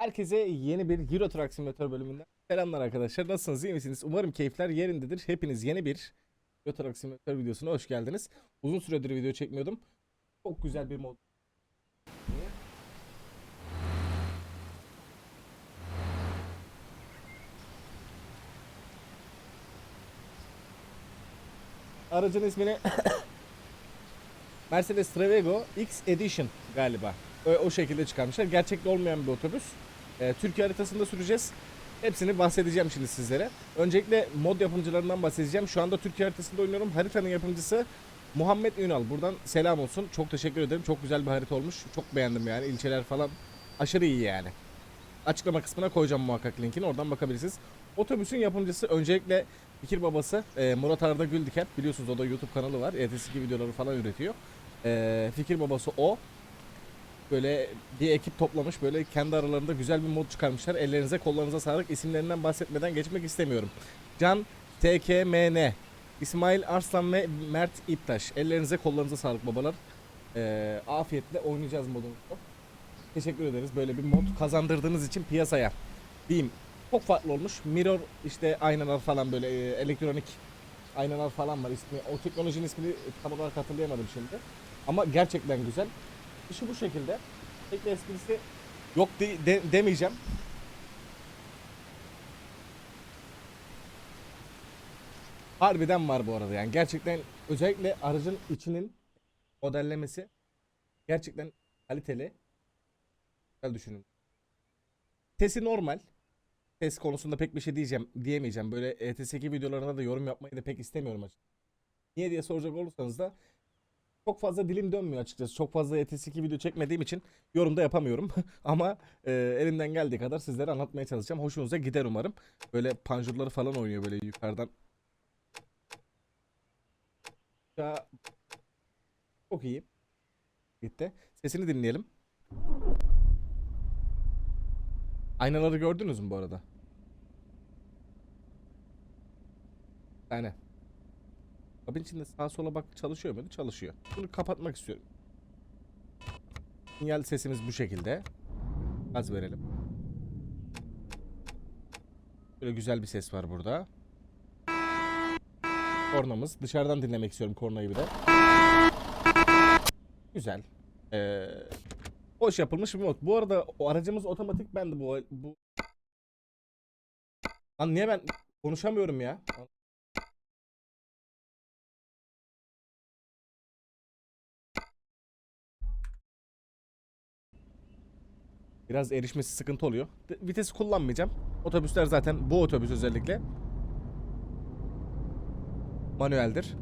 Herkese yeni bir Euro Truck Simulator bölümünden selamlar arkadaşlar. Nasılsınız, iyi misiniz? Umarım keyifler yerindedir. Hepiniz yeni bir Euro Truck Simulator videosuna hoş geldiniz. Uzun süredir video çekmiyordum. Çok güzel bir mod. Aracın ismini Mercedes Trevego X Edition galiba. O, o şekilde çıkarmışlar. Gerçekte olmayan bir otobüs. Ee, Türkiye haritasında süreceğiz. Hepsini bahsedeceğim şimdi sizlere. Öncelikle mod yapımcılarından bahsedeceğim. Şu anda Türkiye haritasında oynuyorum. Haritanın yapımcısı Muhammed Ünal. Buradan selam olsun. Çok teşekkür ederim. Çok güzel bir harita olmuş. Çok beğendim yani. İlçeler falan aşırı iyi yani. Açıklama kısmına koyacağım muhakkak linkini. Oradan bakabilirsiniz. Otobüsün yapımcısı öncelikle fikir babası e, Murat Arda Güldiker. Biliyorsunuz o da YouTube kanalı var. ETS2 videoları falan üretiyor. E, fikir babası o. Böyle bir ekip toplamış. Böyle kendi aralarında güzel bir mod çıkarmışlar. Ellerinize kollarınıza sağlık. İsimlerinden bahsetmeden geçmek istemiyorum. Can TKMN İsmail Arslan ve Mert İptaş. Ellerinize kollarınıza sağlık babalar. E, afiyetle oynayacağız modumuzu. Teşekkür ederiz böyle bir mod kazandırdığınız için piyasaya. Diyeyim çok farklı olmuş. Mirror işte aynalar falan böyle e, elektronik aynalar falan var. İsmi, o teknolojinin ismini tam olarak hatırlayamadım şimdi. Ama gerçekten güzel. İşi bu şekilde. Tek bir esprisi yok de- de- demeyeceğim. Harbiden var bu arada yani gerçekten özellikle aracın içinin modellemesi gerçekten kaliteli. Güzel düşünün. Sesi normal. Ses konusunda pek bir şey diyeceğim diyemeyeceğim. Böyle E ETS2 videolarına da yorum yapmayı da pek istemiyorum açıkçası. Niye diye soracak olursanız da çok fazla dilim dönmüyor açıkçası. Çok fazla ETS2 video çekmediğim için yorum da yapamıyorum. Ama e, elimden geldiği kadar sizlere anlatmaya çalışacağım. Hoşunuza gider umarım. Böyle panjurları falan oynuyor böyle yukarıdan. Ya, çok iyi. Gitti. Sesini dinleyelim. Aynaları gördünüz mü bu arada? Yani. Kabin içinde sağa sola bak çalışıyor muydu? Çalışıyor. Bunu kapatmak istiyorum. Sinyal sesimiz bu şekilde. Gaz verelim. Böyle güzel bir ses var burada. Kornamız. Dışarıdan dinlemek istiyorum kornayı bir de. Güzel. Ee, hoş yapılmış bir mod. Bu arada o aracımız otomatik bendi bu. bu... Lan niye ben konuşamıyorum ya? Biraz erişmesi sıkıntı oluyor. Vitesi kullanmayacağım. Otobüsler zaten bu otobüs özellikle manueldir.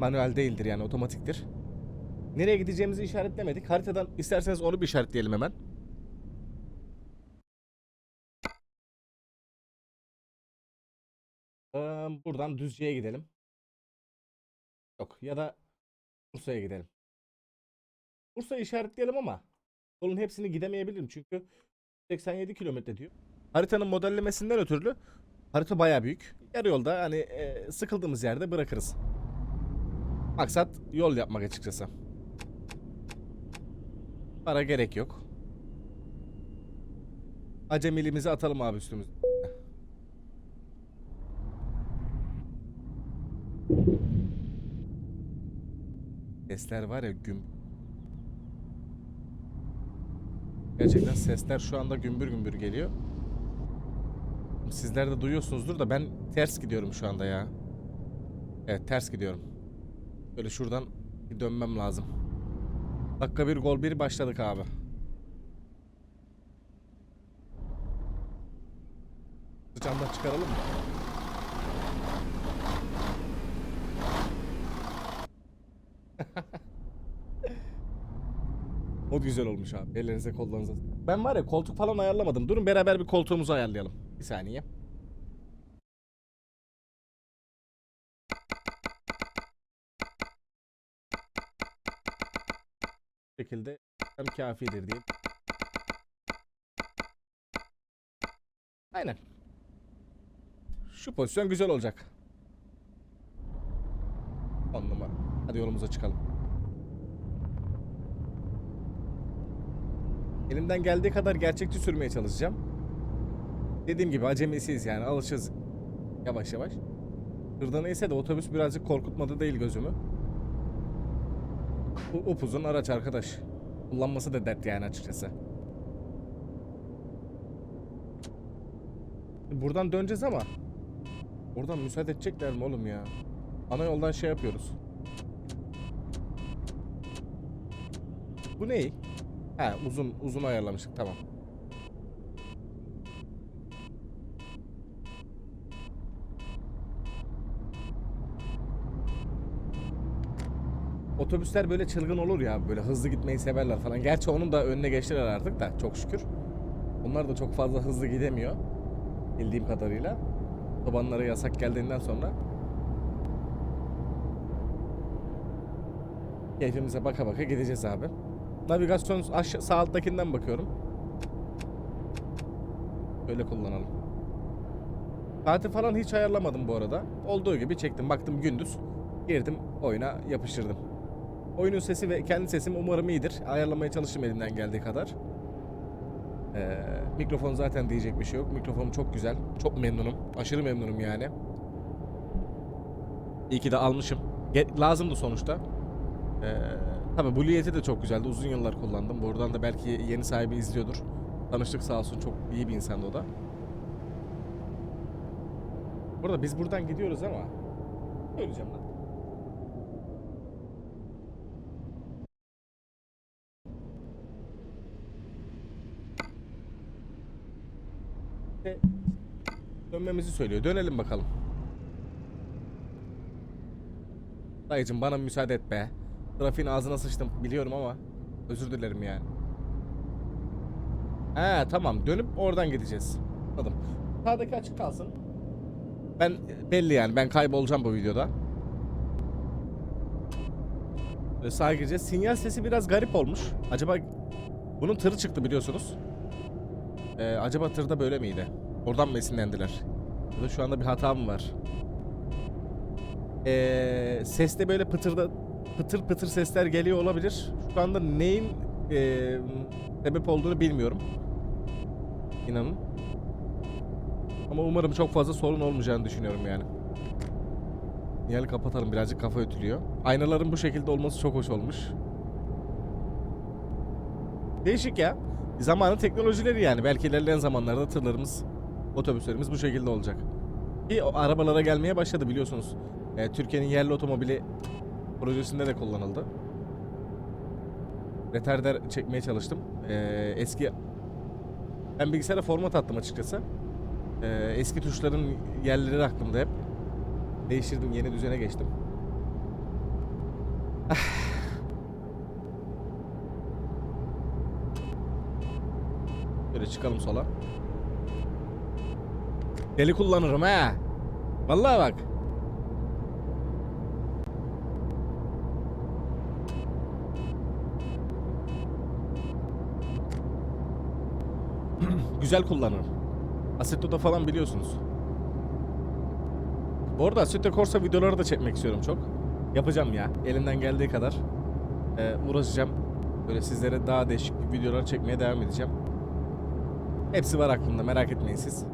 Manuel değildir yani otomatiktir. Nereye gideceğimizi işaretlemedik. Haritadan isterseniz onu bir işaretleyelim hemen. Ee, buradan Düzce'ye gidelim. Yok ya da Bursa'ya gidelim. Bursa'yı işaretleyelim ama yolun hepsini gidemeyebilirim çünkü 87 kilometre diyor. Haritanın modellemesinden ötürü harita baya büyük. Yarı yolda hani e, sıkıldığımız yerde bırakırız. Maksat yol yapmak açıkçası. Para gerek yok. Acemiliğimizi atalım abi üstümüze. Sesler var ya güm. Gerçekten sesler şu anda gümbür gümbür geliyor. Sizler de duyuyorsunuzdur da ben ters gidiyorum şu anda ya. Evet ters gidiyorum. Böyle şuradan bir dönmem lazım. Dakika bir gol bir başladık abi. Sıcağından çıkaralım mı? O güzel olmuş abi. Ellerinize kollarınıza. Ben var ya koltuk falan ayarlamadım. Durun beraber bir koltuğumuzu ayarlayalım. Bir saniye. Bu şekilde hem kafidir diye. Aynen. Şu pozisyon güzel olacak. On numara. Hadi yolumuza çıkalım. Elimden geldiği kadar gerçekçi sürmeye çalışacağım. Dediğim gibi acemisiyiz yani alışacağız yavaş yavaş. Hırda neyse de otobüs birazcık korkutmadı değil gözümü. U- upuzun araç arkadaş. Kullanması da dert yani açıkçası. Buradan döneceğiz ama Oradan müsaade edecekler mi oğlum ya? Ana yoldan şey yapıyoruz. Bu ne? Ha uzun uzun ayarlamıştık tamam. Otobüsler böyle çılgın olur ya böyle hızlı gitmeyi severler falan. Gerçi onun da önüne geçtiler artık da çok şükür. Onlar da çok fazla hızlı gidemiyor. Bildiğim kadarıyla. Otobanlara yasak geldiğinden sonra. Keyfimize baka baka gideceğiz abi. Navigasyon aşağı, sağ alttakinden bakıyorum. Böyle kullanalım. Saati falan hiç ayarlamadım bu arada. Olduğu gibi çektim. Baktım gündüz. Girdim oyuna yapıştırdım. Oyunun sesi ve kendi sesim umarım iyidir. Ayarlamaya çalıştım elimden geldiği kadar. Ee, mikrofon zaten diyecek bir şey yok. Mikrofonum çok güzel. Çok memnunum. Aşırı memnunum yani. İyi ki de almışım. Ge- lazımdı sonuçta. Ee, tabii Blue de çok güzeldi. Uzun yıllar kullandım. Buradan da belki yeni sahibi izliyordur. Tanıştık sağ olsun. Çok iyi bir insandı o da. Burada biz buradan gidiyoruz ama Öleceğim lan. Dönmemizi söylüyor. Dönelim bakalım. Dayıcım bana müsaade et be. Trafiğin ağzına sıçtım biliyorum ama özür dilerim yani. He tamam dönüp oradan gideceğiz. Anladım. Sağdaki açık kalsın. Ben belli yani ben kaybolacağım bu videoda. Böyle sağa. Sinyal sesi biraz garip olmuş. Acaba bunun tırı çıktı biliyorsunuz. Ee, acaba tırda böyle miydi? Oradan mı esinlendiler? Ya da şu anda bir hata mı var? Ee, seste böyle pıtırda pıtır pıtır sesler geliyor olabilir. Şu anda neyin ee, sebep olduğunu bilmiyorum. İnanın. Ama umarım çok fazla sorun olmayacağını düşünüyorum yani. Nihal kapatalım birazcık kafa ötülüyor. Aynaların bu şekilde olması çok hoş olmuş. Değişik ya. Zamanın teknolojileri yani. Belki ilerleyen zamanlarda tırlarımız, otobüslerimiz bu şekilde olacak. Ki arabalara gelmeye başladı biliyorsunuz. Ee, Türkiye'nin yerli otomobili projesinde de kullanıldı. Retarder çekmeye çalıştım. Ee, eski ben bilgisayara format attım açıkçası. Ee, eski tuşların yerleri aklımda hep. Değiştirdim, yeni düzene geçtim. Böyle çıkalım sola. Deli kullanırım ha. Vallahi bak. Güzel kullanırım. Assetto'da falan biliyorsunuz. Bu arada Assetto Corsa videoları da çekmek istiyorum çok. Yapacağım ya. Elimden geldiği kadar. Ee, uğraşacağım. Böyle sizlere daha değişik videolar çekmeye devam edeceğim. Hepsi var aklımda merak etmeyin siz.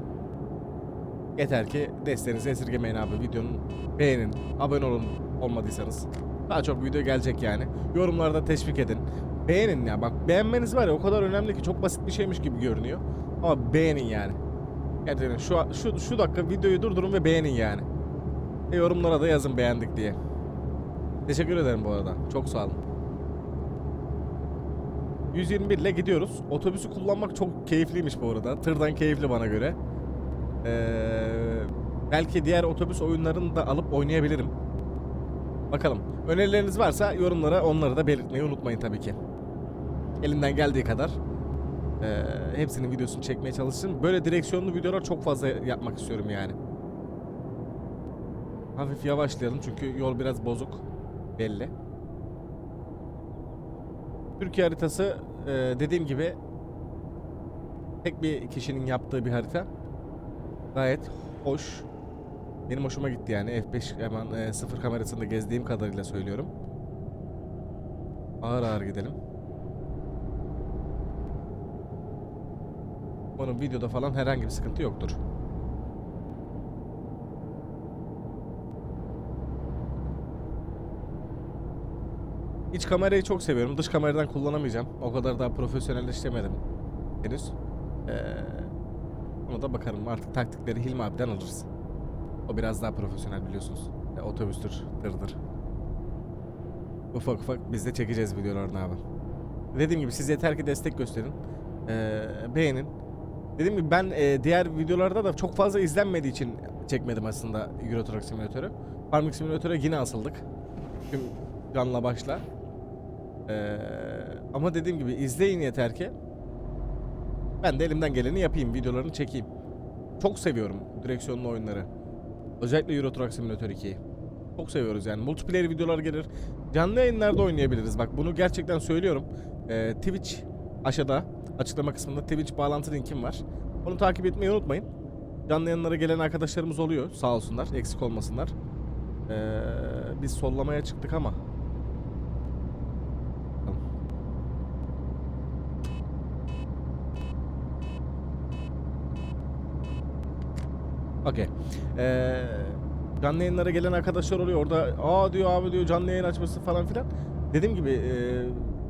Yeter ki desteğinizi esirgemeyin abi. Videonun beğenin, abone olun olmadıysanız. Daha çok video gelecek yani. Yorumlarda teşvik edin. Beğenin ya bak beğenmeniz var ya o kadar önemli ki çok basit bir şeymiş gibi görünüyor. Ama beğenin yani. Gerçekten şu şu şu dakika videoyu durdurun ve beğenin yani. E yorumlara da yazın beğendik diye. Teşekkür ederim bu arada. Çok sağ olun. 121 ile gidiyoruz. Otobüsü kullanmak çok keyifliymiş bu arada. Tırdan keyifli bana göre. Ee, belki diğer otobüs oyunlarını da alıp oynayabilirim. Bakalım. Önerileriniz varsa yorumlara onları da belirtmeyi unutmayın tabii ki. Elimden geldiği kadar ee, hepsinin videosunu çekmeye çalışırım. Böyle direksiyonlu videolar çok fazla yapmak istiyorum yani. Hafif yavaşlayalım çünkü yol biraz bozuk. Belli. Türkiye haritası e, dediğim gibi tek bir kişinin yaptığı bir harita. Gayet hoş. Benim hoşuma gitti yani F5 hemen e, sıfır kamerasında gezdiğim kadarıyla söylüyorum. Ağır ağır gidelim. Onun videoda falan herhangi bir sıkıntı yoktur. İç kamerayı çok seviyorum. Dış kameradan kullanamayacağım. O kadar daha profesyonelleştiremedim henüz. Ee, ona da bakarım. Artık taktikleri Hilmi abiden alırız. O biraz daha profesyonel biliyorsunuz. Ya, otobüstür, tırdır. Ufak ufak biz de çekeceğiz videolarını abi. Dediğim gibi siz yeter ki destek gösterin. Ee, beğenin. Dediğim gibi ben e, diğer videolarda da çok fazla izlenmediği için çekmedim aslında Euro Truck Simulator'ı. Farming Simulator'a yine asıldık. Tüm canla başla. Ee, ama dediğim gibi izleyin yeter ki. Ben de elimden geleni yapayım, videolarını çekeyim. Çok seviyorum direksiyonlu oyunları. Özellikle Euro Truck Simulator 2'yi. Çok seviyoruz yani. Multiplayer videolar gelir. Canlı yayınlarda oynayabiliriz. Bak bunu gerçekten söylüyorum. Ee, Twitch aşağıda açıklama kısmında Twitch bağlantı linkim var. Onu takip etmeyi unutmayın. Canlı yayınlara gelen arkadaşlarımız oluyor. Sağ olsunlar. Eksik olmasınlar. Ee, biz sollamaya çıktık ama. Bakalım. Okey. Ee, canlı yayınlara gelen arkadaşlar oluyor. Orada aa diyor abi diyor canlı yayın açması falan filan. Dediğim gibi e,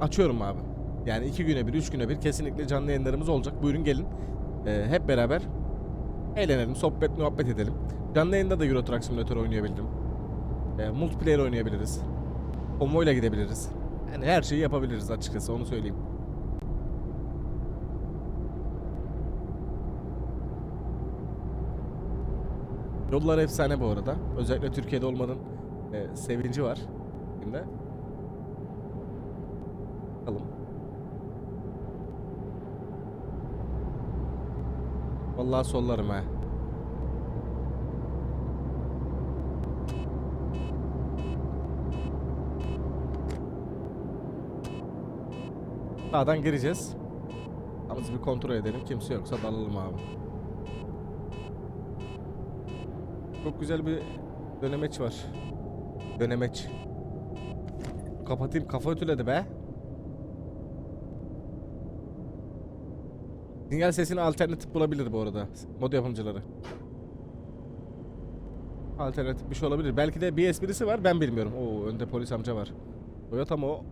açıyorum abi. Yani iki güne bir, üç güne bir kesinlikle canlı yayınlarımız olacak. Buyurun gelin. E, hep beraber eğlenelim, sohbet, muhabbet edelim. Canlı yayında da Euro Truck Simulator oynayabilirim. E, multiplayer oynayabiliriz. Konvoyla gidebiliriz. Yani her şeyi yapabiliriz açıkçası onu söyleyeyim. Yollar efsane bu arada. Özellikle Türkiye'de olmanın e, sevinci var. Şimdi. Bakalım. Vallahi sollarım ha. Sağdan gireceğiz. Yalnız bir kontrol edelim. Kimse yoksa dalalım abi. Çok güzel bir dönemeç var. Dönemeç. Kapatayım kafa ötüledi be. Sinyal sesine alternatif bulabilir bu arada mod yapımcıları. Alternatif bir şey olabilir. Belki de bir esprisi var ben bilmiyorum. Oo önde polis amca var. Toyota mı o?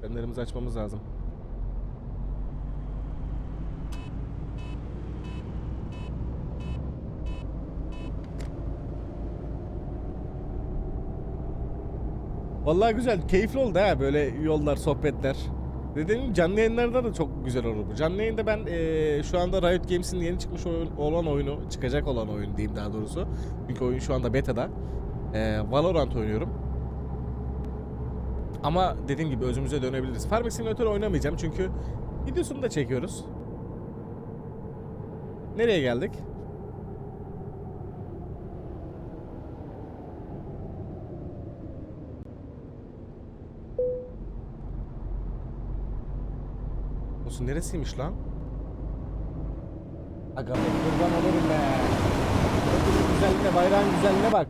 Fenlerimizi açmamız lazım. Vallahi güzel, keyifli oldu ha böyle yollar, sohbetler. Gibi canlı yayınlarda da çok güzel olur bu. Canlı yayında ben eee, şu anda Riot Games'in yeni çıkmış oyun, olan oyunu, çıkacak olan oyun diyeyim daha doğrusu. Çünkü oyun şu anda beta'da. Eee, Valorant oynuyorum. Ama dediğim gibi özümüze dönebiliriz. Farming Simulator oynamayacağım çünkü videosunu da çekiyoruz. Nereye geldik? Olsun neresiymiş lan? Aga kurban olurum be. Ödülün güzelliğine, bayrağın güzelliğine bak.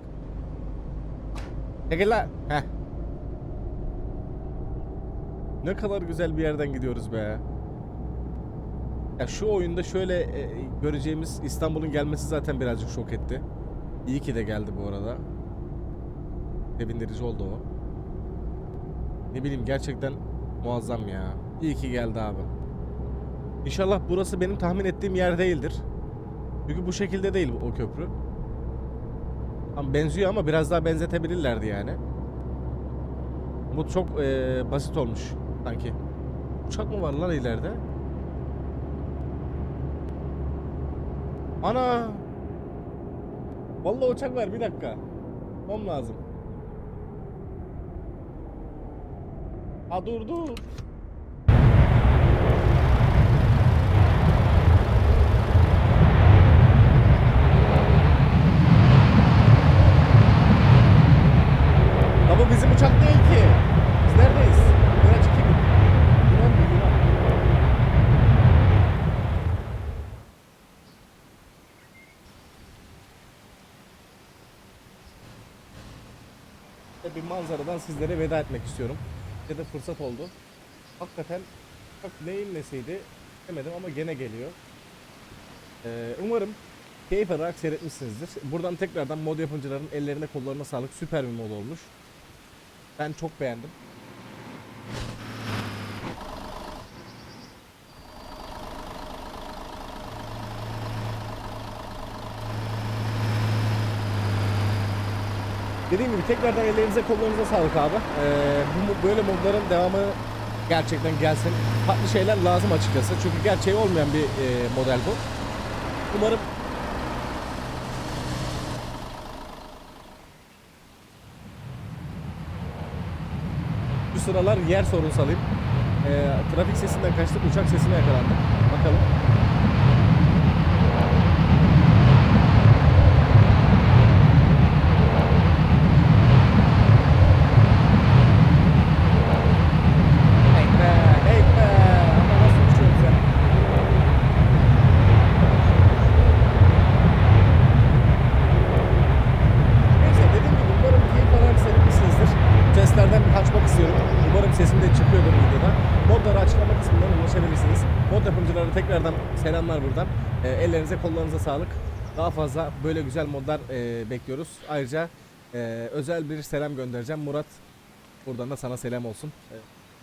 Çekil lan. Heh. Ne kadar güzel bir yerden gidiyoruz be. Ya şu oyunda şöyle e, göreceğimiz İstanbul'un gelmesi zaten birazcık şok etti. İyi ki de geldi bu arada. Sevindirici oldu o. Ne bileyim gerçekten muazzam ya. İyi ki geldi abi. İnşallah burası benim tahmin ettiğim yer değildir. Çünkü bu şekilde değil o köprü. Tam benziyor ama biraz daha benzetebilirlerdi yani. Bu çok eee, basit olmuş sanki. Uçak mı var lan ileride? Ana! Vallahi uçak var bir dakika. Tom lazım. Ha dur dur. Ya bu bizim uçak değil ki. Biz neredeyiz? Yunan çıkayım. Yunan mı? Yunan. Ve bir manzaradan sizlere veda etmek istiyorum. Ya da fırsat oldu. Hakikaten bak neyin nesiydi demedim ama gene geliyor. Ee, umarım keyif alarak seyretmişsinizdir. Buradan tekrardan mod yapımcıların ellerine kollarına sağlık. Süper bir mod olmuş. Ben çok beğendim. Dediğim gibi tekrardan ellerinize kollarınıza sağlık abi. Ee, bu, böyle modların devamı gerçekten gelsin. Farklı şeyler lazım açıkçası. Çünkü gerçeği olmayan bir e, model bu. Umarım Bu sıralar yer sorunsalıyım. Ee, trafik sesinden kaçtık, uçak sesine yakalandık. Bakalım. Hey be, hey be. Ama nasıl uçuyoruz ya? Neyse dediğim gibi umarım keyif alarak seyretmişsinizdir. Testlerden bir kaçmak istiyorum. Umarım sesim de çıkıyordur videoda. Modları açıklama kısmından ulaşabilirsiniz. Tekrardan selamlar buradan. Ee, ellerinize kollarınıza sağlık. Daha fazla böyle güzel modlar e, bekliyoruz. Ayrıca e, özel bir selam göndereceğim. Murat buradan da sana selam olsun.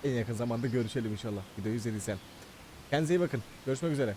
Ee, en yakın zamanda görüşelim inşallah. Videoyu izlediysen. Kendinize iyi bakın. Görüşmek üzere.